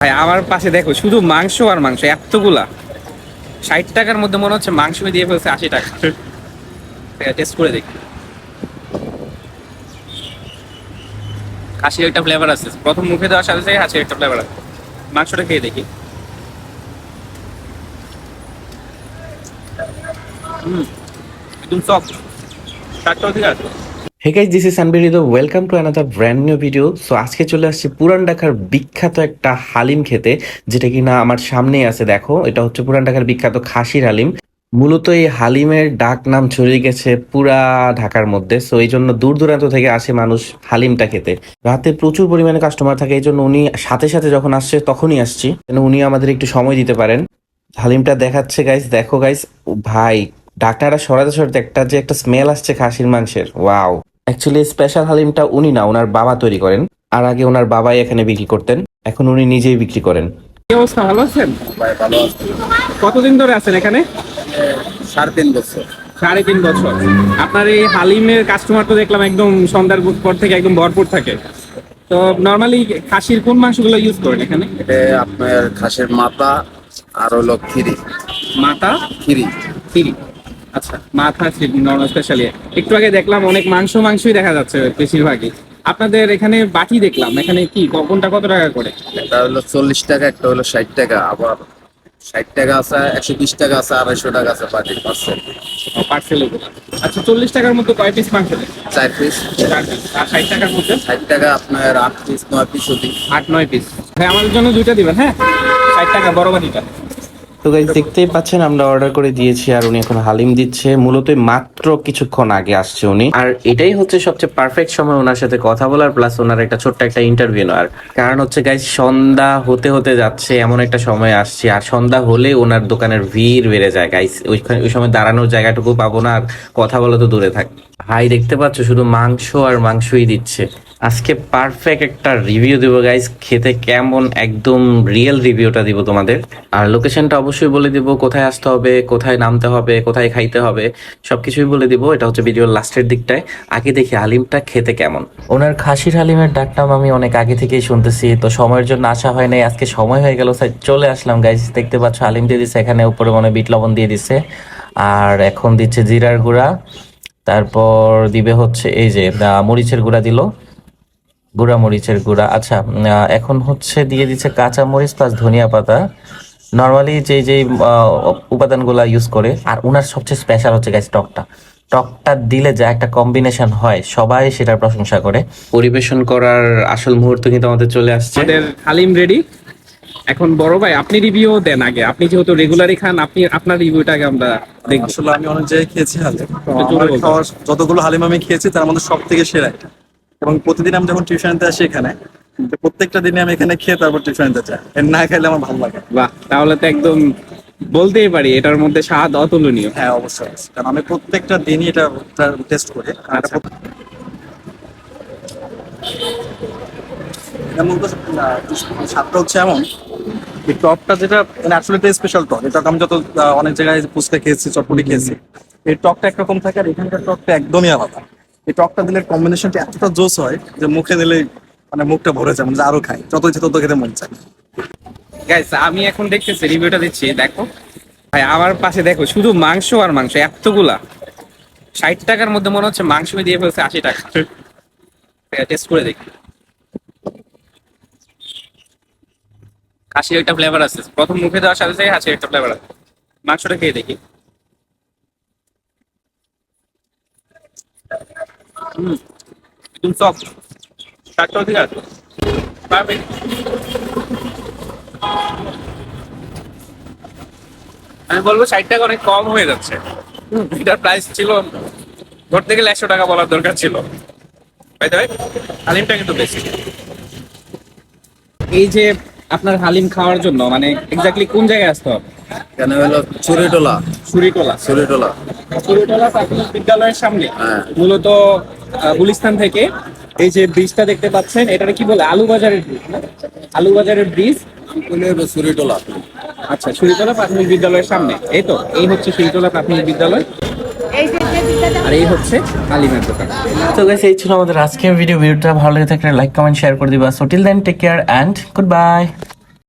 ভাই, আমার পাশে দেখো, শুধু মাংস আর মাংস, এতগুলা। ষাট টাকার মধ্যে মনে হচ্ছে মাংস দিয়ে ফেলছে আশি টাকা। টেস্ট করে দেখি। খাসির একটা ফ্লেভার আছে। প্রথম মুখে দেওয়ার সাথে সাথে খাসির একটা ফ্লেভার আছে। মাংসটা খেয়ে দেখি। হুম, একদম সফট স্বাদটাও ঠিক আছে। Hey guys this is সানবিরিদ welcome to another brand new video so আজকে চলে আসছি পুরান ঢাকার বিখ্যাত একটা হালিম খেতে, যেটা কিনা আমার সামনেই আছে, দেখো। এটা হচ্ছে পুরান ঢাকার বিখ্যাত খাসির হালিম। মূলত এই হালিমের ডাক নাম ছড়িয়ে গেছে পুরা ঢাকার মধ্যে। সো এই জন্য দূর দূরান্ত থেকে আসে মানুষ হালিমটা খেতে। রাতে প্রচুর পরিমাণে কাস্টমার থাকে, এই জন্য উনি সাথে সাথে যখন আসছে তখনই আসছি। যেন উনি আমাদের একটু সময় দিতে পারেন। হালিমটা দেখাচ্ছে গাইস দেখো গাইস ভাই ডাকনাটা সরাতে সরাতে একটা যে একটা স্মেল আসছে খাসির মাংসের। ওয়াও অ্যাকচুয়ালি স্পেশাল হালিমটা উনি না ওনার বাবা তৈরি করেন। আর আগে ওনার বাবাই এখানে বিক্রি করতেন। এখন উনি নিজেই বিক্রি করেন। কি অবস্থা? ভালো আছেন? ভাই ভালো আছে। কতদিন ধরে আছেন এখানে? সাড়ে তিন বছর। সাড়ে তিন বছর। আপনার এই হালিমের কাস্টমার তো দেখলাম একদম সন্ধ্যার পর থেকে একদম ভরপুর থাকে। তো নর্মালি খাসির কোন মাংসগুলো ইউজ করেন এখানে? আপনার খাসের মাথা আর হলো খিরি মাথা? খিরি তিরি আচ্ছা মাথা নর্মাল স্পেশালি একটু আগে দেখলাম অনেক মাংস মাংসই দেখা যাচ্ছে বেশিরভাগই। আপনাদের এখানে বাটি দেখলাম এখানে কি কোনটা কত টাকা করে? এটা হলো চল্লিশ টাকা একটা হলো ষাট টাকা আবার ষাট টাকা আছে একশো বিশ টাকা আছে আড়াইশো টাকা আছে পার্টি পার্সেল পার্সেল আচ্ছা চল্লিশ টাকার মধ্যে কয় পিস মাংস চার পিস চার। আর ষাট টাকার মধ্যে? ষাট টাকা আপনার আট পিস নয় পিস অতি আট নয় পিস ভাই আমাদের জন্য দুইটা দিবেন হ্যাঁ? ষাট টাকা বড় বাটিটা। তো গাইজ দেখতেই পাচ্ছেন, আমরা অর্ডার করে দিয়েছি আর উনি এখন হালিম দিচ্ছে। মূলত মাত্র কিছুক্ষণ আগে আসছে উনি। আর এটাই হচ্ছে সবচেয়ে পারফেক্ট সময় ওনার সাথে কথা বলার প্লাস ওনার একটা ছোট্ট একটা ইন্টারভিউ নেওয়ার। কারণ হচ্ছে গাইজ সন্ধ্যা হতে হতে যাচ্ছে, এমন একটা সময় আসছে। আর সন্ধ্যা হলে ওনার দোকানের ভিড় বেড়ে যায় গাইজ ওইখানে, ওই সময় দাঁড়ানোর জায়গাটুকু পাবো না, আর কথা বলা তো দূরে থাক। ভাই দেখতে পাচ্ছ, শুধু মাংস আর মাংসই দিচ্ছে। আজকে পারফেক্ট একটা রিভিউ দিব গাইজ খেতে কেমন একদম রিয়েল রিভিউটা দিব তোমাদের। আর লোকেশনটা অবশ্যই বলে দিব, কোথায় আসতে হবে, কোথায় নামতে হবে, কোথায় খাইতে হবে, সবকিছুই বলে দিব। এটা হচ্ছে ভিডিওর লাস্টের দিকটায়। আগে দেখি হালিমটা খেতে কেমন। ওনার খাসির হালিমের ডাকনাম আমি অনেক আগে থেকেই শুনতেছি। তো সময়ের জন্য আসা হয় নাই, আজকে সময় হয়ে গেল স্যার চলে আসলাম গাইজ দেখতে পাচ্ছ হালিম দিয়ে দিচ্ছে এখানে উপরে মনে বিট লবণ দিয়ে দিচ্ছে আর এখন দিচ্ছে জিরার গুঁড়া। তারপর দিবে হচ্ছে এই যে মরিচের গুঁড়া দিল। গুঁড়া মরিচের গুঁড়া। আচ্ছা এখন হচ্ছে দিয়ে দিচ্ছে কাঁচা মরিচ প্লাস ধনিয়া পাতা। নর্মালি যে যে উপাদানগুলো ইউজ করে আর ওনার সবচেয়ে স্পেশাল হচ্ছে গাছ টকটা। টকটা দিলে যা একটা কম্বিনেশন হয় সবাই সেটার প্রশংসা করে। পরিবেশন করার আসল মুহূর্ত কিন্তু আমাদের চলে আসছে। হালিম রেডি এখন বড় ভাই আপনি রিভিউ দেন আগে। আপনি যেহেতু রেগুলারই খান আপনি আপনার রিভিউটাকে আমরা দেখব। আসলে আমি অনেক জায়গায় খেয়েছি হালিম। যতগুলো হালিম আমি খেয়েছি তার মধ্যে সব থেকে সেরা এটা এবং প্রতিদিন আমি যখন টিউশনিতে আসি এখানে প্রত্যেকটা দিনে আমি এখানে খেয়ে তারপর টিউশনিতে যাই। না খাইলে আমার ভালো লাগে বাহ তাহলে তো একদম বলতেই পারি এটার মধ্যে স্বাদ অতুলনীয়। হ্যাঁ অবশ্যই। কারণ আমি প্রত্যেকটা দিনই এটা টেস্ট করি। আর এটা। মূলত স্বাদটা হচ্ছে এমন এই টকটা যেটা মানে আসলে এটা স্পেশাল টক। এটা আমি যত অনেক জায়গায় ফুচকা খেয়েছি চটপটি খেয়েছি এই টকটা একরকম থাকে আর এখানকার টকটা একদমই আলাদা। এই টকটা দিলে কম্বিনেশনটা এতটা জোস হয় যে মুখে দিলে মানে মুখটা ভরে যায় মানে আরও খাই যত ইচ্ছে তত খেতে মন চায়। গাইস আমি এখন দেখতেছি রিভিউটা দিচ্ছি, দেখো। ভাই, আমার পাশে দেখো, শুধু মাংস আর মাংস, এতগুলা। ষাট টাকার মধ্যে মনে হচ্ছে মাংস দিয়ে ফেলছে আশি টাকা। টেস্ট করে দেখি। খাসির একটা ফ্লেভার আছে। প্রথম মুখে দেওয়ার সাথে সাথে খাসির একটা ফ্লেভার আছে। মাংসটা খেয়ে দেখি। হুম। একদম সফট স্বাদটাও ঠিক আছে। পারফেক্ট আমি বলব ষাট টাকা অনেক কম হয়ে যাচ্ছে। এটার প্রাইস ছিল ধরতে গেলে একশো টাকা বলার দরকার ছিল। ভাই ভাই হালিমটা কিন্তু বেশি এই যে আপনার হালিম খাওয়ার জন্য মানে এক্স্যাক্টলি কোন জায়গায় আসতে হবে? এখানে হলো চুরিটোলা চুরিটোলা সুরিটোলা প্রাথমিক বিদ্যালয়ের সামনে। হ্যাঁ। মূলত গুলিস্তান থেকে। এই যে ব্রিজটা দেখতে পাচ্ছেন এটাকে কি বলে? আলু বাজারের ব্রিজ না? আলু বাজারের ব্রিজ চুরিটোলা আচ্ছা সুরিটোলা প্রাথমিক বিদ্যালয়ের সামনে। এই তো এই হচ্ছে সুরিটোলা প্রাথমিক বিদ্যালয়। আর এই হচ্ছে দোকান। তো গাইস এই ছিল আমাদের আজকের ভিডিও ভিডিওটা ভালো লেগে থাকলে লাইক কমেন্ট শেয়ার করে দিবা। So till then take care and good bye